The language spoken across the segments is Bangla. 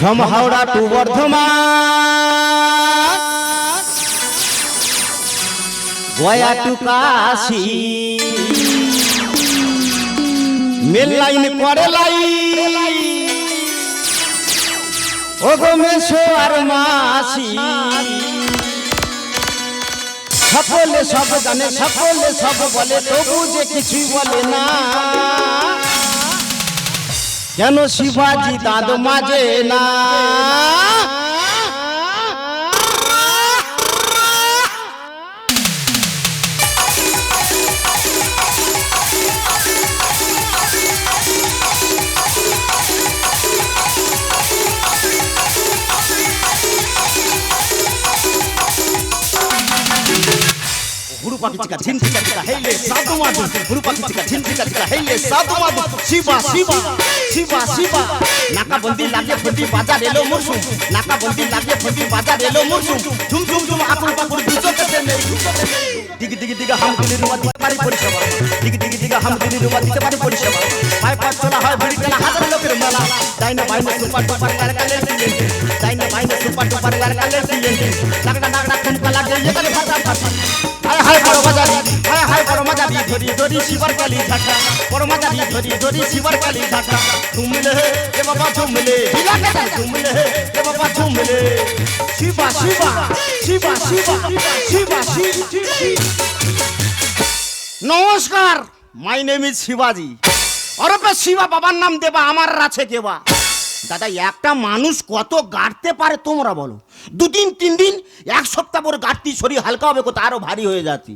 from Howrah to Bardhaman. Gaya to Kashi mail line করে লাই ও গো মেশো আর মাসি। সকলে সব জানে সকলে সব বলে, তবু যে কিছুই বলে না। কেন শিবাজি দাঁত মাঝে না। रूपा की चिका छिन चिका चिका हेले साधु माधु रूपा की चिका छिन चिका चिका हेले साधु माधु शिवा शिवा शिवा शिवा नाका बंदी लागे फंदी बाजा रेलो मुरसु नाका बंदी लागे फंदी बाजा रेलो मुरसु झुम झुम झुम आकुल पाकुल बिचो कते ने दिग दिग दिग हम दिली रुवा दिपारी परिसेवा दिग दिग दिग हम दिली रुवा दिपारी परिसेवा पाय पाय चला हाय भडी चला हज़ार फिर मला दाइने ने सुपर डुपर कर कर ले दाइने ने सुपर डुपर कर कर ले लागडा नागडा खनका लागे ये करे फटा फटा ধরি শিবার কালি ধরি শিবার কালি শিবা নমস্কার, মাই নেম ইজ শিবাজি। অরপে শিবা, বাবার নাম দেবা, আমার আছে কেবা দাদা, একটা মানুষ কত গাড়তে পারে তোমরা বলো। দুদিন, তিন দিন, এক সপ্তাহ পর গাড়তি শরীর হালকা হবে, কোথাও আরও ভারী হয়ে যাচ্ছি।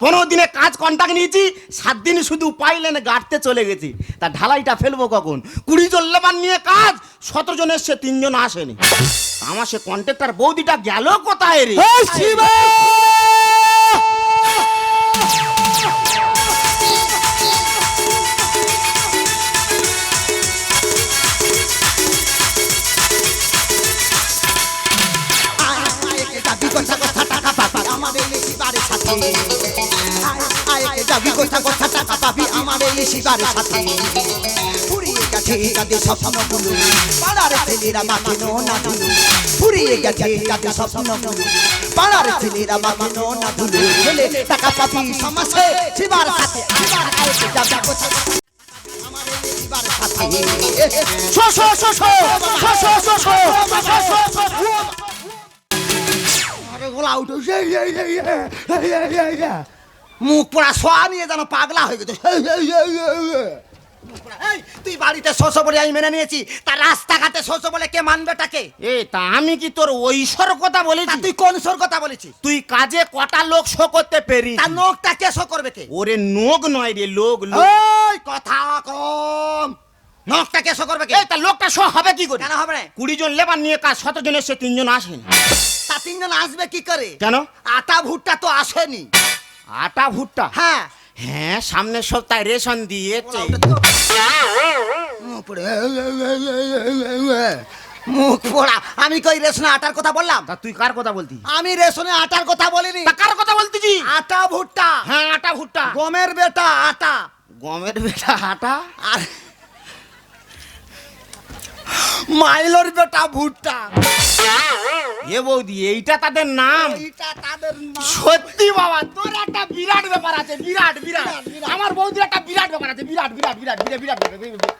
পনেরো দিনে কাজ কন্ট্যাক্ট নিয়েছি, সাত দিন শুধু পাইলেন গাড়তে চলে গেছি। তা ঢালাইটা ফেলব কখন? কুড়ি জন লেবার নিয়ে কাজ, সতেরো জনের সে তিনজন আসেনি। আমার সে কন্ট্রাক্টর বৌদিটা গেল কোথায় রে? যাবি কথা কথা টাকা পাবি আমাদের এই শিবারের সাথে ফুরিয়ে গেছে তাদের স্বপ্নগুলো পাড়ার ছেলেরা মাকে না ধুলো ফুরিয়ে গেছে তাদের স্বপ্নগুলো পাড়ার ছেলেরা মাকে না ধুলো ছেলে টাকা পাবি সমাজে শিবার সাথে শিবার আয় কে যাবি কথা এই শো শো শো শো শো শো শো শো শো শো এই। মুখ পোড়া সোয়া নিয়ে যেন পাগলা হয়ে গেছে। তুই বাড়িতে শোষো বলে আমি মেনে নিয়েছি। তার রাস্তাঘাটে শোষো বলে কে মানবে তাকে? এ তা আমি কি তোর ঐশ্বর কথা তা বলেছি তুই কোন সোর কথা বলেছি তুই কাজে কটা লোক শো করতে পেরি তার নোকটা কে শো করবে কে? ওরে নোগ নয় রে লোক লোক। কথা কম। নখটা কে শো করবে কে? তা লোকটা শো হবে কি করে? কেন হবে না? কুড়ি জন লেবার নিয়ে কাজ শত জন এসে তিনজন আসেনি তা তিনজন আসবে কি করে? কেন? আটা ভুট্টা তো আসেনি। আটা ভুট্টা? হ্যাঁ। হ্যাঁ সামনের সপ্তাহে রেশন দিয়েছে। মুখ পোড়া। মুখ আমি কই রেশনে আটার কথা বললাম? তা তুই কার কথা বলতি? আমি রেশনে আটার কথা বলিনি। তা কার কথা বলতিছি? আটা ভুট্টা। হ্যাঁ আটা ভুট্টা। গমের বেটা আটা। গমের বেটা আটা? আর মাইলোর বেটা ভুট্টা। এ বৌদি এইটা তাদের নাম? এইটা তাদের নাম। সত্যি বাবা তোর একটা বিরাট ব্যাপার আছে বিরাট বিরাট। আমার বৌদির একটা বিরাট ব্যাপার আছে বিরাট বিরাট বিরাট বিরাট বিরাট বিরাট, বিরাট।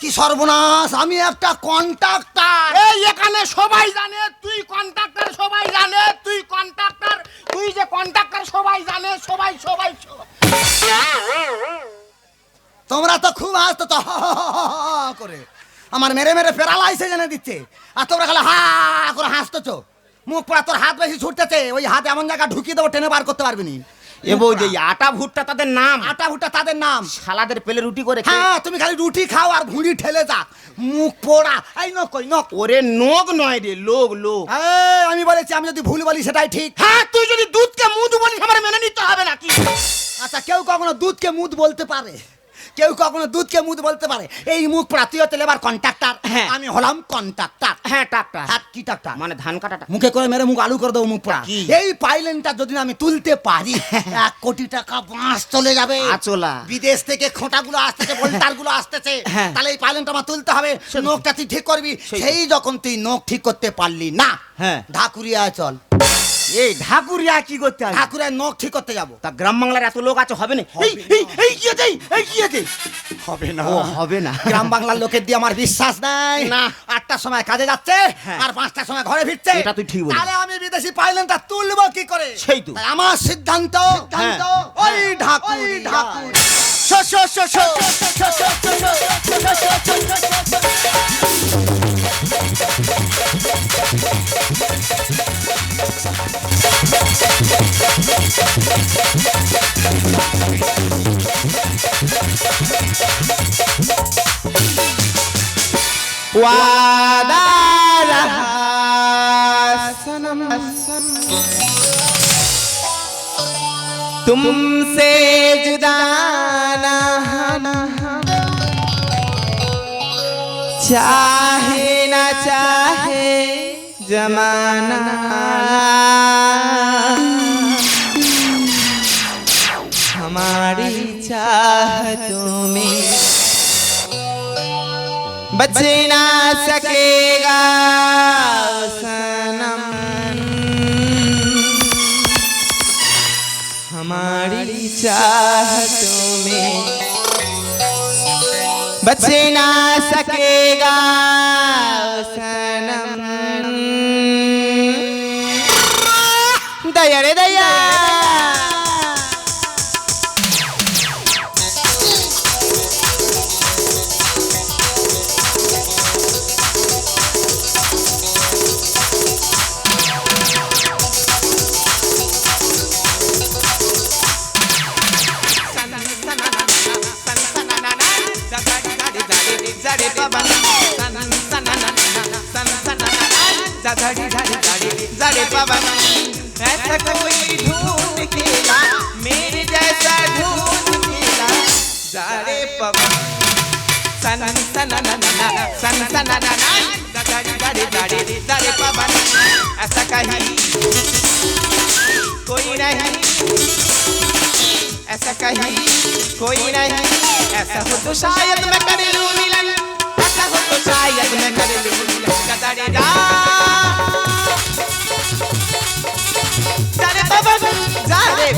কি সর্বনাশ আমি একটা কন্ট্রাক্টর। এই এখানে সবাই জানে তুই কন্ট্রাক্টর সবাই জানে তুই কন্ট্রাক্টর। তুই যে কন্ট্রাক্টর সবাই জানে সবাই সবাই সবাই। তোমরা তো খুব হাসতো তো হা হা হা হা হা করে। আমার মেরে মেরে প্যারালাইসে জেনে দিচ্ছে। আর তোমরা খালি হা করে হাসতেছো। মুখ পড়া তোর হাত বেশি ছুটতেছে ওই হাত এমন জায়গা ঢুকিয়ে দেবো টেনে বার করতে পারবি নি। এই আটা ভুট্টা তাদের নাম? আটা ভুট্টা তাদের নাম। শালাদের পেলে রুটি করে হ্যাঁ তুমি খালি রুটি খাও আর ভুঁড়ি ঠেলে যা। মুখ পোড়া। এই কই ওরে নোগ নয় রে লোক লোক। আমি বলেছি আমি যদি ভুল বলি সেটাই ঠিক। হ্যাঁ তুই যদি দুধকে মুদ বলিস আমার মেনে নিতে হবে নাকি? আচ্ছা কেউ কখনো দুধকে মুদ বলতে পারে। কেউ কখনো দুধকে মুখ বলতে পারে এই মুখ পড়া তুই হতে লেবার কন্ট্রাক্টর হ্যাঁ। আমি হলাম কন্ট্রাক্টর হ্যাঁ টাকটা হ্যাঁ কি টাক্তার মানে ধান কাটাটা। মুখে করে মেরে মুখ আলু করে দেবো মুখ পড়া এই পাইলেনটা যদি আমি তুলতে পারি এক কোটি টাকা বাঁশ চলে যাবে। আচলা। বিদেশ থেকে খোঁটাগুলো আসতেছে বোল্টারগুলো আসতেছে। হ্যাঁ। তাহলে এই পাইলেনটা আমার তুলতে হবে। নখটা তুই ঠিক করবি। সেই- সেই যখন তুই নখ ঠিক করতে পারলি না হ্যাঁ। ঢাকুরিয়া চল। এই ঢাকুরিয়া কি করতে আসবে? ঠাকুরের নখ ঠিক করতে যাব। তা গ্রাম বাংলার এত লোক আছে হবে না? এই এই এই এই হবে না। ও হবে না। গ্রাম বাংলার লোকের দিয়ে আমার বিশ্বাস নাই। না। আটটার সময় কাজে যাচ্ছে হ্যাঁ। আর পাঁচটার সময় ঘরে ফিরছে। এটা তুই ঠিক বলিস। তাহলে আমি বিদেশি পাইলেনটা তুলবো কি করে? সেই তো। আমার সিদ্ধান্ত। সিদ্ধান্ত। হ্যাঁ। ওই হ্যাঁ। ঢাকুরি ঢাকুরি तुमसे जुदाना चाहे ना चाहे जमाना। में बच ना सकेगा सनम। हमारी चाहतों में बच ना सकेगा ऐसा हो तो शायद मैं कर लूं मिलन ऐसा हो तो शायद मैं कर लूं मिलन जारे जा जारे पवन जारे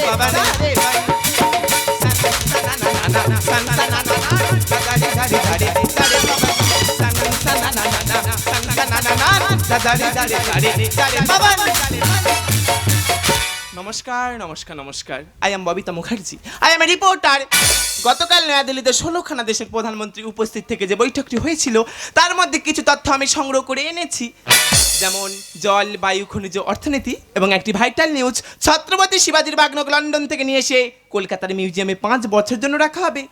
पवन নমস্কার নমস্কার নমস্কার। I am Babita Mukherjee I am a reporter গতকাল নয়াদিল্লিতে ষোলোখানা দেশের প্রধানমন্ত্রী উপস্থিত থেকে যে বৈঠকটি হয়েছিল, তার মধ্যে কিছু তথ্য আমি সংগ্রহ করে এনেছি। যেমন জল, বায়ু, খনিজ, অর্থনীতি এবং একটি ভাইটাল নিউজ। ছত্রপতি শিবাজির বাগনক লন্ডন থেকে নিয়ে এসে কলকাতার মিউজিয়ামে পাঁচ বছর জন্য রাখা হবে।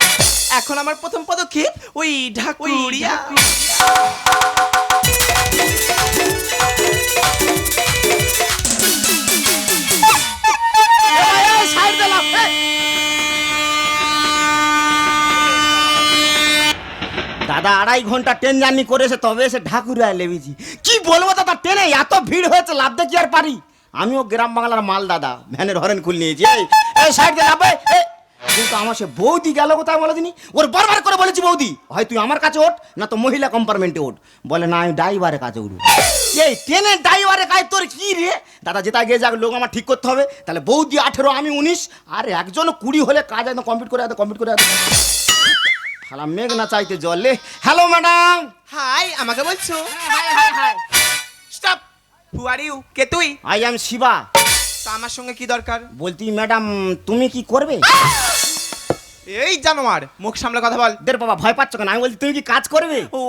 এখন আমার প্রথম পদক্ষেপ ওই ঢাকুরিয়া। দাদা আড়াই ঘণ্টা ট্রেন জার্নি করে তবে এসে ঢাকুরিয়া লেবেছি কি বলব দাদা, ট্রেনে এত ভিড় হয়েছে লাভতে কি আর পারি? আমিও গ্রাম বাংলার মাল দাদা, ভ্যানের হরেন খুলে নিয়েছি। এই সাইড দিয়ে কিন্তু আমার সে বৌদি গেল কোথায় বলে দিনি? ওর বারবার করে বলেছি বৌদি, হয় তুই আমার কাছে ওঠ, না তো মহিলা কম্পার্টমেন্টে ওঠ। বলে, না, আমি ড্রাইভারের কাছে উঠবো। এই ট্রেনের ড্রাইভারের কাছে তোর কি রে? দাদা যেটা গিয়ে যাক, লোক আমার ঠিক করতে হবে। তাহলে বৌদি আঠেরো, আমি উনিশ, আর একজন কুড়ি হলে কাজ একদম কমপ্লিট করে এত কমপ্লিট করে শালা মেঘ না চাইতে জলে। হ্যালো ম্যাডাম হাই আমাকে বলছো? স্টপ হু আর ইউ কে তুই? আই এম শিবা তা আমার সঙ্গে কি দরকার? বলতি ম্যাডাম তুমি কি করবে? এই জানোয়ার মুখ সামলে কথা বল। দের বাবা ভয় পাচ্ছ কেন? আমি বলছি তুমি কি কাজ করবে? ও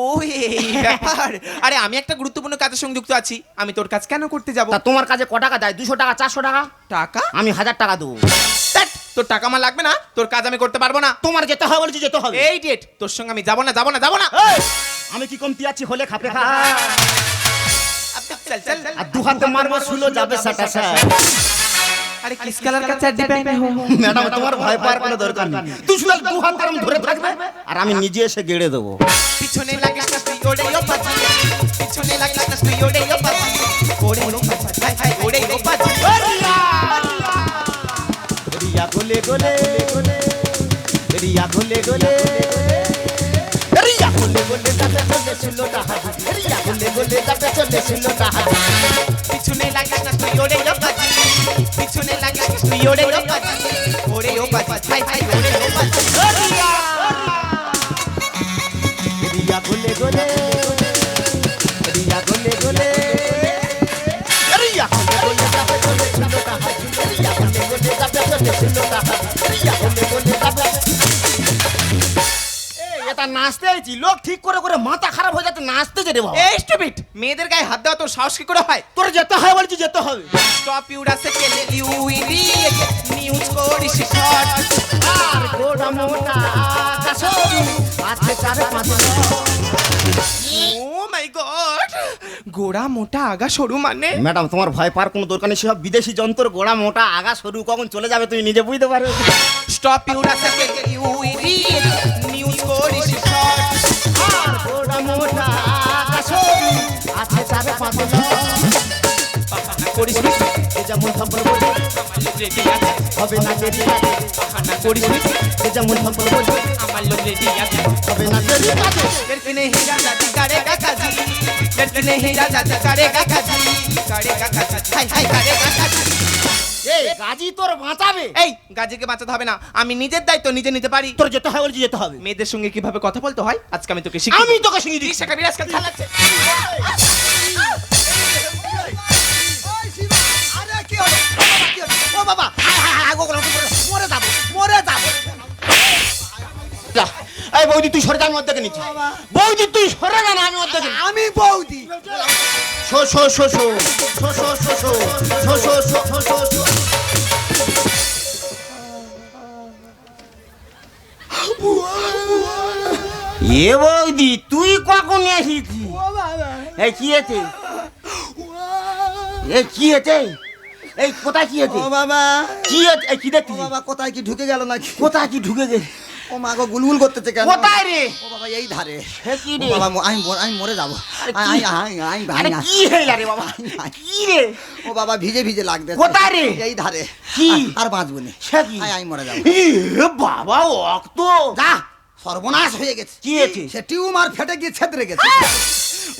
এই ব্যাপার। আরে আমি একটা গুরুত্বপূর্ণ কাজের সঙ্গে যুক্ত আছি। আমি তোর কাজ কেন করতে যাব? তা তোমার কাছে ক টাকা দেয় দুশো টাকা চারশো টাকা? টাকা? আমি হাজার টাকা দেবো। তোর টাকা আমার লাগবে না? তোর কাজ আমি করতে পারব না। তোমার যেতে হবে বলছি যেতে হবে। এই ডেট তোর সঙ্গে আমি যাব না যাব না যাব না। আমি কি কমতি আছি? হলে খাপে খা আর দু হাতে মারবো শুলো যাবে সাটা। আরে কিস কালার কা চার ডিপেন্ড ম্যাডাম তোমার ভয় পাওয়ার কোনো দরকার নেই। তুই শুধু দু হাত আরাম ধরে থাকবে আর আমি নিজে এসে গেড়ে দেবো। পিছনে লাগিস না তুই ওড়ে ও পাচি পিছনে লাগিস না তুই ওড়ে ও পাচি ওড়ে ও পাচি হাই হাই ওড়ে ও পাচি ওরিয়া রিয়া গোলে গোলে ওরিয়া রিয়া গোলে। ওরিয়া গোলে গোলে দাদা চলে ছিল তাহা ওরিয়া গোলে গোলে দাদা চলে ছিল তাহা পিছনে লাগিস না তুই ওড়ে ও পাচি পিছনে লাগলাম তুই ওরে ও পাচি ওরে ও পাচি হাই হাই ওরে ও পাচি এই, নাচতে আইছি লোক ঠিক করে করে মাথা খারাপ হয়ে যাচ্ছে নাচতে যে রে বাবা। এই স্টুপিড মেয়েদের গায়ে হাত দেওয়া তো সাহস কি করে হয়? তোর যেতে হয় বলছি যেতে হবে। Stop you're a second you idiot news করিস শর্ট আর গোড়া মোটা কাসরি আছে চার পাঁচ ও মাই গড গোড়া মোটা আগা সরু মানে? ম্যাডাম তোমার ভয় পার কোনো দরকার নেই সব বিদেশি যন্ত্র গোড়া মোটা আগা সরু কখন চলে যাবে তুমি নিজে বুঝতে পারো stop you're a second you idiot news মোটা কাসরি আছে চার পাঁচ করিস নি এ যেমন সম্পর্ক বলছে, আমার লোক রেডি আছে হবে না দেরি কাজে বাহানা করিস নি এ যেমন সম্পর্ক বলছে, আমার লোক রেডি আছে হবে না দেরি কাজে लड़के नहीं राजा जी करेगा काजी लड़के नहीं राजा जी करेगा काजी करेगा काजी हाय हाय करेगा काजी এই গাজি তোর বাঁচাবে। এই গাজীকে বাঁচাতে হবে না। আমি নিজের দায়িত্ব নিজে নিতে পারি। তোর যেতে হয় বলছি যেতে হবে। মেয়েদের সঙ্গে কীভাবে কথা বলতে হয় আজকে আমি তোকে শিখিয়ে আমি তোকে শিখিয়ে দিই কাবি আজকাল চালাচ্ছে ও বাবা, বাবা হায়, হায়, হায়, গোগলা, মরে যাব মরে যাব। এই বৌদি তুই সরে যা আমি অর্ধেক নিচ্ছি। বৌদি তুই সরে যা আমি অর্ধেক আমি বৌদি। শো শো শো শো। শো শো শো শো। শো শো শো শো শো শো। এ বৌদি তুই কখন এসেছি এই কি আছে এই কি আছে এই কোথায় কি আছে বাবা। কি আছে কি দেখছিস? বাবা কোথায় কি ঢুকে গেল নাকি? কোথায় কি ঢুকে গেছে? ও মা গো গুলগুল করতেছে কেন? কোথায় রে? ও বাবা এই ধারে। কি রে? বাবা আমি আমি মরে যাব। আই আই আই ভাই না কি হইলা রে বাবা? কি রে? ও বাবা ভিজে ভিজে লাগবে। কোথায় রে? এই ধারে। কি? আর- বাঁচবো না। সে কি? আই আই মরে যাব। বাবা অক্ত যা সর্বনাশ হয়ে গেছে। কি হয়েছে? সে টিউমার ফেটে গিয়ে ছেদরে গেছে।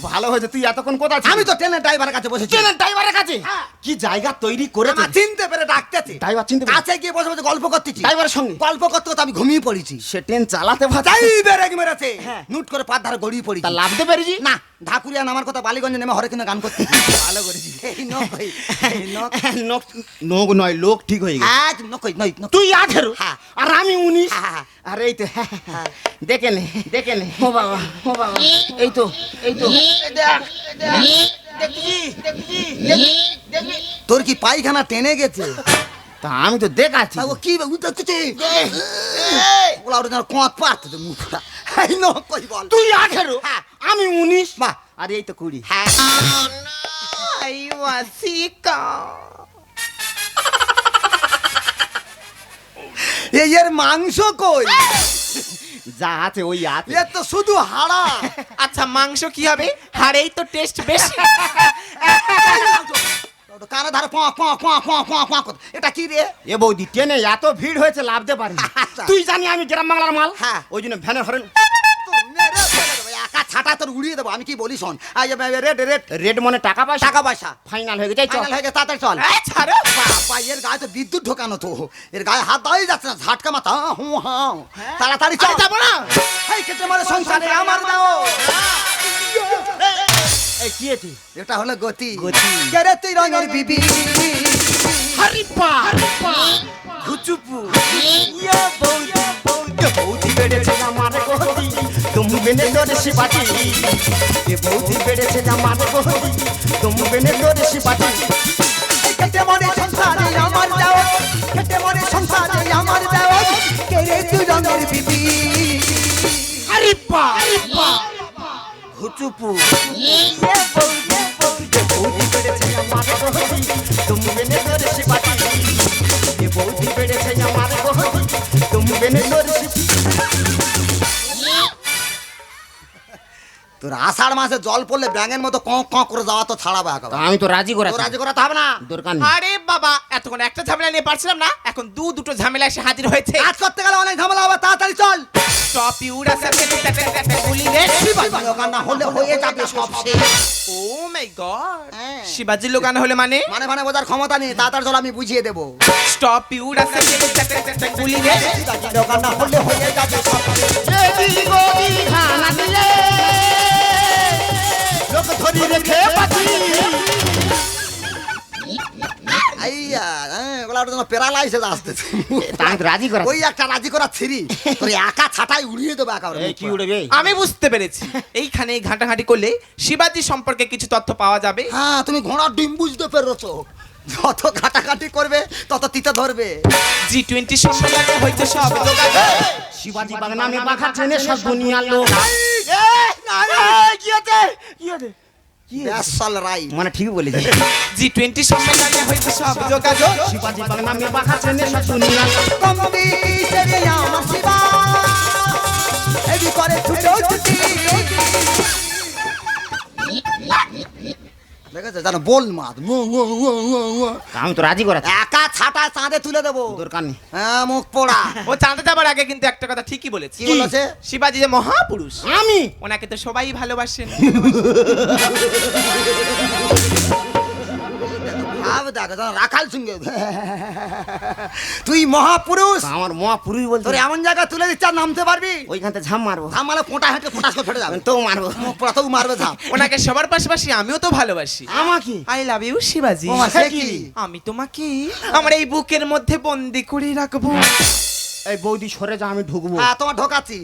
ভালো হয়েছে তুই এতক্ষণ কোথায় আমি তো ট্রেনের ড্রাইভারের কাছে বসেছি। ট্রেনের ড্রাইভারের কাছে? হ্যাঁ। কি জায়গা তৈরি করে না চিনতে পেরে ডাকতেছি। ড্রাইভার চিনতে কাছে গিয়ে বসে বসে গল্প করতেছি। ড্রাইভারের সঙ্গে? গল্প করতে করতে আমি ঘুমিয়ে পড়েছি। সে ট্রেন চালাতে ভাতাই তাই বেরেক মেরেছে। হ্যাঁ। নুট করে পাত ধারে গড়িয়ে পড়ি তা লাভতে পেরেছি? না। ঢাকুরিয়া নামার কথা বালিগঞ্জে নেমে হরে কিনা গান করতে ভালো করেছি। নোক নয় লোক ঠিক হয়ে গেছে। আজ নকই নই তুই আঠেরো হ্যাঁ। আর আমি উনিশ। হ্যাঁ, হ্যাঁ। আর এই তো দেখে নে দেখে নে। ও বাবা ও বাবা। এই তো এই তো। তোর কি পায়খানা টেনে গেছে? তা আমি তো দেখাচ্ছি। ও কি ওলা ওর কোঁত পাতে তো মুখটা এই ন কই বল? তুই আঠেরো? হ্যাঁ, আমি উনিশ। মা আরে এই তো কুড়ি। হ্যাঁ। এই এর মাংস কই? যা আছে ওই আছে। এ তো শুধু হাড়া। আচ্ছা মাংস কি হবে? হাড়েই তো টেস্ট বেশি। কানে ধারে কোয়া কোয়া কোয়া কোয়া কোয়া করতে। এটা কি রে? এ বৌদি ট্রেনে এত ভিড় হয়েছে লাভতে পারি। তুই জানি আমি গ্রাম বাংলার মাল। হ্যাঁ। ওই জন্য ভ্যানের হরেন একা ছাটা তোর উড়িয়ে দেবো আমি কি বলি শোন। Red red. রেড মনে টাকা পয়সা? টাকা পয়সা। ফাইনাল হয়ে গেছে চল। ফাইনাল হয়ে গেছে তাড়াতাড়ি চল। বাবা, এর গায়ে তো বিদ্যুৎ ঢোকানো তো। এর গায়ে হাত দেওয়াই যাচ্ছে না ঝাটকা মাথা হু হ্যাঁ। তাড়াতাড়ি চল। যাব না। এই কেটে মারে সংসারে আমার দাও। এই কি আছে এটা হলো গতি। গতি। কেরে তুই রঙের বিবি? হারিপা। ঘুচুপু। ইয়া বৌদি বৌদি বৌদি বেড়েছে আমার গতি। তুমি বেনে তোর শিবাটি এ বৌদি বেড়েছে আমার গতি। তুমি বেনে তোর শিবাটি এই কেটে ঘুচুপু বৌদি বৌদি বৌদি বেড়েছে আমার গতি তুমি বেনে তোর আষাঢ় মাসে জল পড়লে ব্যাঙের মতো ক ক করে যাওয়া তো ছাড়াবে একেবারে। আমি তো রাজি করা রাজি করাতে হবে না। দরকার আরে বাবা এতক্ষণ একটা ঝামেলা নিয়ে পারছিলাম না এখন দু দুটো ঝামেলা এসে হাজির হয়েছে। কাজ করতে গেলে অনেক ঝামেলা হবে তাড়াতাড়ি চল। স্টপ ইউরা গুলি রে শিবাজি লোকান হলে হয়ে যাবে সব শেষ। Oh my god. শিবাজি লোকানো হলে মানে? মানে মানে বোঝার ক্ষমতা নেই তাড়াতাড়ি চল আমি বুঝিয়ে দেবো। স্টপ ইউরা গুলি রে শিবাজি লোকান হলে হয়ে যাবে সব শেষ। লোক ধরি রেখে পাচ্ছি আইয়া হ্যাঁ ওগুলা ওটা যেন প্যারালাইসিস আসতেছে আমি রাজি করা ওই একটা রাজি করা ছিরি তোর একা ছাটাই উড়িয়ে দেবো একেবারে কি উড়বে আমি বুঝতে পেরেছি এইখানে ঘাটাঘাটি করলে শিবাজি সম্পর্কে কিছু তথ্য পাওয়া যাবে হ্যাঁ তুমি ঘোড়ার ডিম বুঝতে পেরেছ যত ঘাটাঘাটি করবে তত তিতে ধরবে জি টোয়েন্টি সম্মেলনে হয়তো সব শিবাজি বাগ নামে বাঘা ট্রেনে সব দুনিয়ার লোক কি কি ব্যাসাল রাই মানে ঠিকই বলেছি জি টোয়েন্টি সম্মেলনে হয়তো সব যোগাযোগ। শিবাজি বাংলা নামে বাঘা ট্রেনে সব দুনিয়ার লোক কমবি আমার শিবা। এবি করে ছুটো ছুটি। বল। আমি তো রাজি করা একা ছাটা চাঁদে তুলে দেবো। দরকার নেই। হ্যাঁ মুখ পোড়া। ও চাঁদে যাবার আগে কিন্তু একটা কথা ঠিকই বলেছে। কি বলেছে? শিবাজি যে মহাপুরুষ আমি? ওনাকে তো সবাই ভালোবাসেন। রাখাল সঙ্গে তুই মহাপুরুষ। আমার মহাপুরুষ বলতে তোর এমন জায়গা তুলে দিচ্ছে নামতে পারবি? ওইখান থেকে ঝাম মারবো ফোঁটা হেঁটে ফেটে যাবে। তো মারবো। তো মারবে ধাম ওনাকে সবার পাশাপাশি আমিও তো ভালোবাসি। আমাকে? আই লাভ ইউ শিবাজি? আমি তোমাকে আমার এই বুকের মধ্যে বন্দি করে রাখব। এই বৌদি সরে যা আমি ঢুকবো। হ্যাঁ তোমার ঢোকাচ্ছি।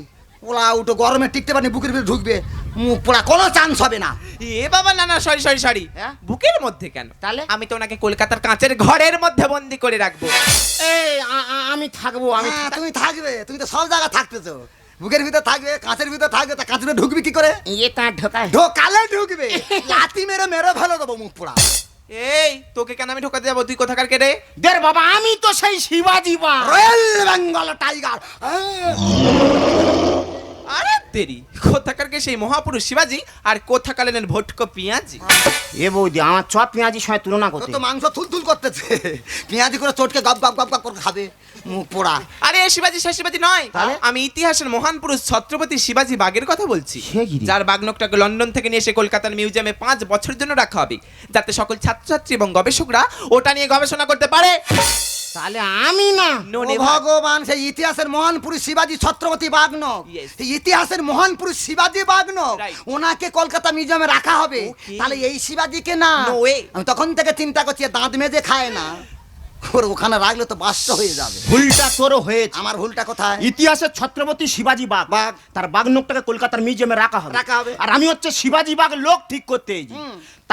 ওলা উঠো গরমে টিকতে পারি বুকের ভিতরে ঢুকবে। মুখ পোড়া কোনো চান্স হবে না। এ বাবা না না সরি সরি সরি হ্যাঁ? বুকের মধ্যে কেন? তাহলে? আমি তো ওনাকে কলকাতার কাঁচের ঘরের মধ্যে বন্দি করে রাখব। এই আ- আ- আমি থাকব আমি হ্যাঁ, তুমি থাকবে তুমি তো সব জায়গায় থাকতেছো বুকের ভিতরে থাকবে কাঁচের ভিতরে থাকবে তা কাঁচের ভিতরে ঢুকবি কি করে? ইয়ে তার ঢোকায়। ঢোকালে ঢুকবে। লাতি মেরে মেরে ফেলে দেবো মুখ পোড়া। এই তোকে কেন আমি ঢোকাতে যাব? তুই কোথাকার কেটে দের বাবা আমি তো সেই শিবাজি বা রয়্যাল বেঙ্গল টাইগার। আরে তেরি। কোথাকার কে সেই মহাপুরুষ শিবাজি আর কোথাকালেন ভটকো পিঁয়াজি? এ বৌদি আমার চপ পেঁয়াজির সঙ্গে তুলনা করতে তো মাংস থুলথুল করতেছে। পেঁয়াজি করে চটকে গপ গপ গপ গপ করে খাবে। মুখ পোড়া। আরে শিবাজি সে শিবাজি নয়। আমি ইতিহাসের মহান পুরুষ ছত্রপতি শিবাজি বাগের কথা বলছি? যার বাগনকটাকে লন্ডন থেকে নিয়ে এসে কলকাতার মিউজিয়ামে পাঁচ বছরের জন্য রাখা হবে। যাতে সকল ছাত্রছাত্রী এবং গবেষকরা ওটা নিয়ে গবেষণা করতে পারে। তাহলে আমি না. ভগবান সেই ইতিহাসের মহান পুরুষ শিবাজি ছত্রপতি বাগনক ইতিহাসের মহান পুরুষ শিবাজি বাগনক ওনাকে কলকাতা মিউজিয়ামে রাখা হবে। তাহলে এই শিবাজিকে না আমি তখন থেকে চিন্তা করছি দাঁত মেজে খায় না। ওর ওখানে রাখলে তো বাস্ত হয়ে যাবে। ভুলটা তোরও হয়েছে। আমার ভুলটা কোথায়? ইতিহাসের ছত্রপতি শিবাজি বাগ। বাঘ। তার বাঘনকটাকে কলকাতার মিউজিয়ামে রাখা হবে। রাখা হবে। আর আমি হচ্ছে শিবাজি বাগ লোক ঠিক করতে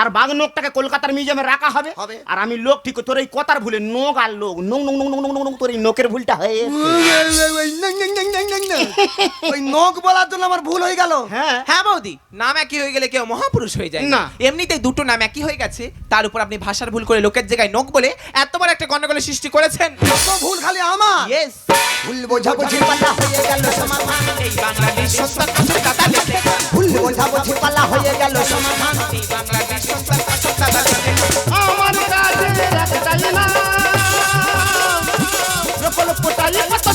এসেছি হুম। নোকটাকে কলকাতার মিউজিয়ামে রাখা হবে হবে। আর আমি লোক ঠিক তোর এই কথার ভুলে নোক আর লোক নোং নোং নোং নোং নোং নোং তোর এই নোকের ভুলটা হয়ে ওই নখ বলার জন্য আমার ভুল হয়ে গেল হ্যাঁ হ্যাঁ বৌদি নাম একই হয়ে গেলে কেউ মহাপুরুষ হয়ে যায় না। এমনিতেই দুটো নাম একই হয়ে গেছে তার উপর আপনি ভাষার ভুল করে লোকের জায়গায় নোক বলে এত বড় একটা গন্ডগোলের সৃষ্টি করেছেন ভুল খালি আমার ইয়েস ভুল বোঝা বুঝি পাল্লা হয়ে গেল সমাধান এই বাংলাদেশ সন্তান। ভুল বোঝা বুঝি পাল্লা হয়ে গেল সমাধান এই বাংলাদেশ। আমার কাছে একটাই না প্রকল্পটাই কত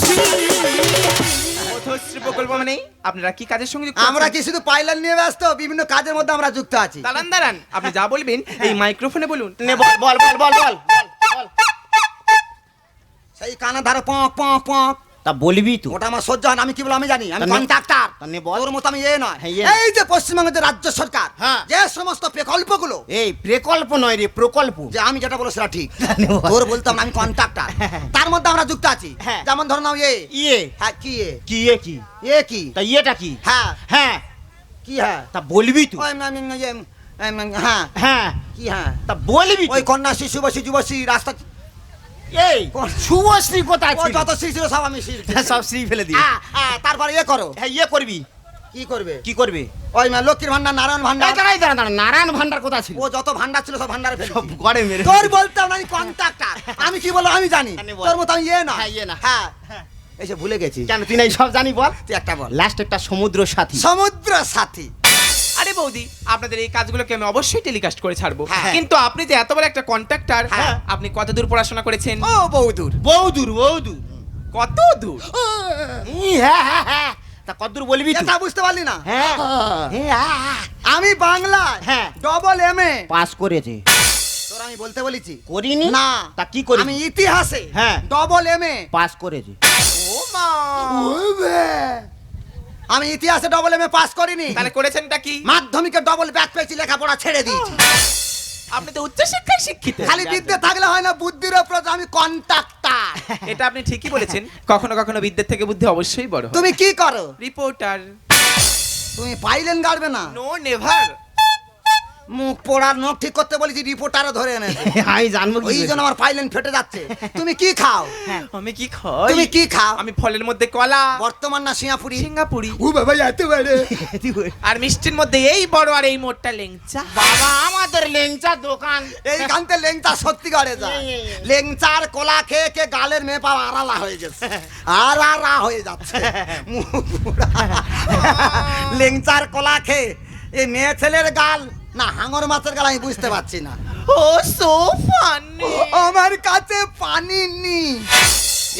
পথশ্রী প্রকল্প মানে আপনারা কি কাজের সঙ্গে যুক্ত আমরা কি শুধু পাইলার নিয়ে ব্যস্ত? বিভিন্ন কাজের মধ্যে আমরা যুক্ত আছি। দাঁড়ান দাঁড়ান আপনি যা বলবেন এই মাইক্রোফোনে বলুন। নে বল বল বল বল বল বল সেই কানা ধারে পক পক পক তা বলবি তো? ওটা আমার সহ্য হয় না, আমি কি বলব আমি জানি আমি তা নে- কন্ট্রাক্টর তা বল। তোর মতো আমি এ নয়। হ্যাঁ, এই যে পশ্চিমবঙ্গের রাজ্য সরকার হ্যাঁ। যে সমস্ত প্রকল্পগুলো এই প্রকল্প নয় রে প্রকল্প। যে আমি যেটা বলো সেটা ঠিক। তোর বলতাম আমি কন্ট্রাক্টর তার মধ্যে আমরা যুক্ত আছি। হ্যাঁ। যেমন ধরো নাও এ। ইয়ে? হ্যাঁ কি এ? কি এ কি? এ কি? তা ইয়েটা কি? হ্যাঁ। হ্যাঁ। কি হ্যাঁ। তা বলবি তো? ওই না, না, না, এম, এম, হ্যাঁ। হ্যাঁ। কি হ্যাঁ। তা বলবি ওই তো কন্যা শিশু বসি যুবশ্রী রাস্তা এই শুভশ্রী কোথায় ছিল? যত শ্রী ছিল সব আমি সব শ্রী ফেলে দিই হ্যাঁ, হ্যাঁ, তারপরে এ করো। হ্যাঁ ইয়ে করবি। কি করবে? কি করবে? ওই মা লক্ষ্মীর ভান্ডার নারায়ণ ভান্ডার এই দাঁড়া, নারায়ণ ভান্ডার কোথা ছিল? ও যত ভান্ডার ছিল সব ভান্ডারে ফেলে সব গড়ে মেরে তোর বলতে হবে না আমি কন্ট্রাক্টর আমি কি বলব আমি জানি। তোর মতো আমি ইয়ে না হ্যাঁ, ইয়ে না। হ্যাঁ। এসে ভুলে গেছি। কেন তুই সব জানি বল। তুই একটা বল। লাস্ট একটা সমুদ্র সাথী। সমুদ্র সাথী। আরে বৌদি আপনাদের এই কাজগুলোকে আমি অবশ্যই টেলিকাস্ট করে ছাড়বো। হ্যাঁ। কিন্তু আপনি যে এত বড় একটা কন্ট্রাক্টর হ্যাঁ। আপনি কত দূর পড়াশোনা করেছেন? ও বৌদুর। বৌদুর বৌদুর। কত দূর? হ্যাঁ হ্যাঁ হ্যাঁ। তা কদ্দূর বলবি তুই? বুঝতে পারলি না। হ্যাঁ। হ্যাঁ, হ্যাঁ আমি বাংলায় হ্যাঁ। ডবল এম এ পাস করেছে। তোর আমি বলতে বলেছি? করিনি? না। তা কি করি আমি ইতিহাসে হ্যাঁ। ডবল এম এ পাস করেছে। ও মা। আমি ইতিহাসে ডবল এম এ পাস করিনি। তাহলে করেছেনটা কি? মাধ্যমিকে ডবল ব্যাক পেয়েছি লেখাপড়া ছেড়ে দিয়েছি। আপনি তো উচ্চ শিক্ষায় শিক্ষিত। খালি বিদ্যে থাকলে হয় না বুদ্ধির উপর আমি কন্ট্রাক্টর। এটা আপনি ঠিকই বলেছেন। কখনো কখনো বিদ্যে থেকে বুদ্ধি অবশ্যই বড় তুমি কি করো? রিপোর্টার। তুমি পাইলেন গাড়বে না। নো নেভার মুখ পোড়ার নখ ঠিক করতে বলেছি রিপোর্টারও ধরে এনেছে। আমি জানব কি ওই জন্য আমার পাইলেন ফেটে যাচ্ছে। তুমি কি খাও? আমি কি খাই? তুমি কি খাও? আমি ফলের মধ্যে কলা। বর্তমান না সিঙ্গাপুরি? সিঙ্গাপুরি। ও বাবা এত বেড়ে। আর মিষ্টির মধ্যে এই বড় আর এই মোটটা লেংচা। বাবা আমাদের লেংচা দোকান। এই গানতে লেংচা সত্যি করে যায় এই, এই। লেংচার কলা খেয়ে খেয়ে গালের মেপা আড়ালা হয়ে গেছে। আর আড়া হয়ে যাচ্ছে। লেংচার কলা খেয়ে এই মেয়ে ছেলের গাল না হাঙর মাছের গাল আমি বুঝতে পারছি না। ও সো ফানি আমার কাছে পানি নি।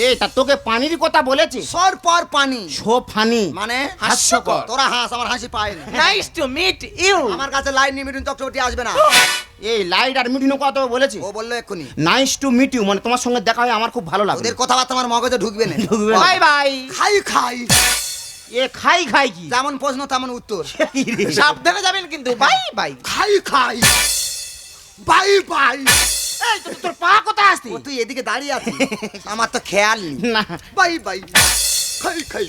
এই তা তোকে পানির কথা বলেছি? সর পর পানি। সো ফানি মানে হাস্যকর। তোরা হাস আমার হাসি পায় না। নাইস টু মিট ইউ আমার কাছে লাইন নিয়ে মিঠুন চক্রবর্তী আসবে না। এই লাইট আর মিঠিনো কথা বলেছি। ও বলল এক্ষুনি। নাইস টু মিট ইউ মানে তোমার সঙ্গে দেখা হয় আমার খুব ভালো লাগে ওদের কথাবার্তা আমার মগজে ঢুকবে না। ঢুকবে না। বাই বাই খাই খাই। এ খাই খাই কি? যেমন প্রশ্ন তেমন উত্তর। সাবধানে যাবেন কিন্তু বাই বাই। খাই খাই বাই বাই। এই তো- তোর পা কোথায় আসতি তুই এদিকে দাঁড়িয়ে আছিস। আমার তো খেয়াল নেই। না। Bye bye. খাই খাই।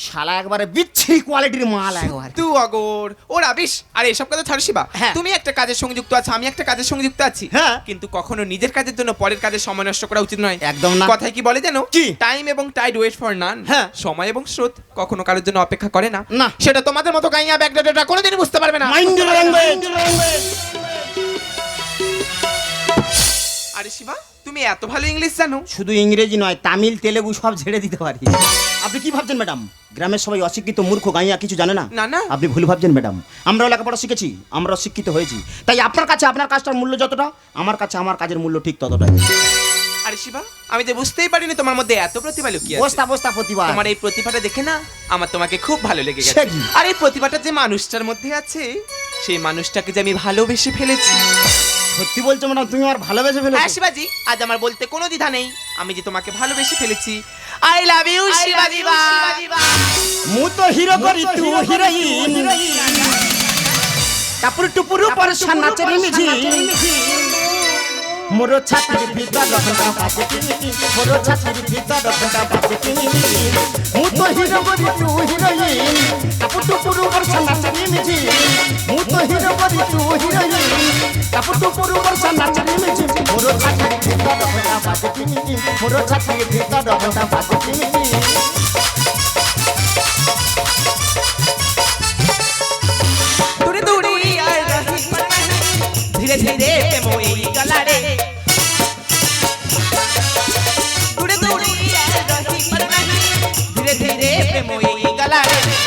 শালা একবারে বিচ্ছিরি কোয়ালিটির মাল একবার তু অগর ওরা বিশ আরে এসব কথা ছাড়ো শিবা হ্যাঁ। তুমি একটা কাজের সঙ্গে যুক্ত আছো আমি একটা কাজের সঙ্গে যুক্ত আছি হ্যাঁ। কিন্তু কখনো নিজের কাজের জন্য পরের কাজে সময় নষ্ট করা উচিত নয় একদম না। কথায় কি বলে জানো কি? টাইম এবং টাইড ওয়েট ফর নান হ্যাঁ। সময় এবং স্রোত কখনো কারোর জন্য অপেক্ষা করে না না। সেটা তোমাদের মতো গাইয়া ব্যাকডেটা কোনোদিনই বুঝতে পারবে না মাইন্ড ল্যাঙ্গুয়েজ আরে শিবা তুমি এত ভালো ইংলিশ জানো। শুধু ইংরেজি নয় তামিল তেলেগু সব ঝেড়ে দিতে পারি। আপনি কি ভাবছেন ম্যাডাম? গ্রামের সবাই অশিক্ষিত মূর্খ গাইয়া কিছু জানে না? না, না। আপনি ভুল ভাবছেন ম্যাডাম। আমরাও লেখাপড়া শিখেছি আমরা শিক্ষিত হয়েছি। তাই আপনার কাছে আপনার কাজটার মূল্য যতটা আমার কাছে আমার কাজের মূল্য ঠিক ততটাই। আরে শিবা আমি যে বুঝতেই পারিনি তোমার মধ্যে এত প্রতিভা লুকিয়ে আছে। বস্তা বস্তা প্রতিভা। তোমার এই প্রতিভাটা দেখে না আমার তোমাকে খুব ভালো লেগে গেছে? আর এই প্রতিভাটা যে মানুষটার মধ্যে আছে সেই মানুষটাকে যে আমি ভালোবেসে ফেলেছি। সত্যি বলছো ম্যাডাম তুমি আমার ভালোবেসে ফেলেছো? হ্যাঁ শিবাজি আজ আমার বলতে কোনো দ্বিধা নেই। আমি যে তোমাকে ভালোবেসে ফেলেছি। আই লাভ ইউ শিবাজি মু তো হিরো করি তু হিরোইন। টাপুর টুপুর পর নাচে রিমিঝি মোর ছাতির ভিতর ঘণ্টা বাজে মোর ছাতির ভিতর ঘণ্টা বাজে মু তো হিরো করি তু হিরোইন টুপুর পর নাচে রিমিঝি মু তো হিরো করি তু হিরোইন টুপুর পর নাচে রিমিঝি মোর ছাতির ভিতর ঘণ্টা বাজে মোর ছাতির ভিতর ঘণ্টা বাজে টিমিটি দূরে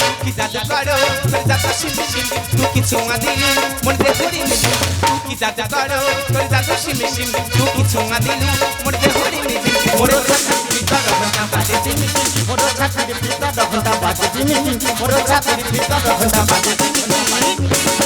গলারে কি জাদু করো তোর জাদু শিমি শিমি তু কিছু আদিলি মনতে হরি মিলি তু কি জাদু করো তোর জাদু শিমি শিমি তু কিছু আদিলি মনতে হরি মিলি মোর ছাতি ভিতর ঘণ্টা বাজে চিমি মোর ছাতির ভিতর ঘণ্টা বাজে টিমিটি মোর ছাতির ভিতর ঘণ্টা বাজে টিমিটি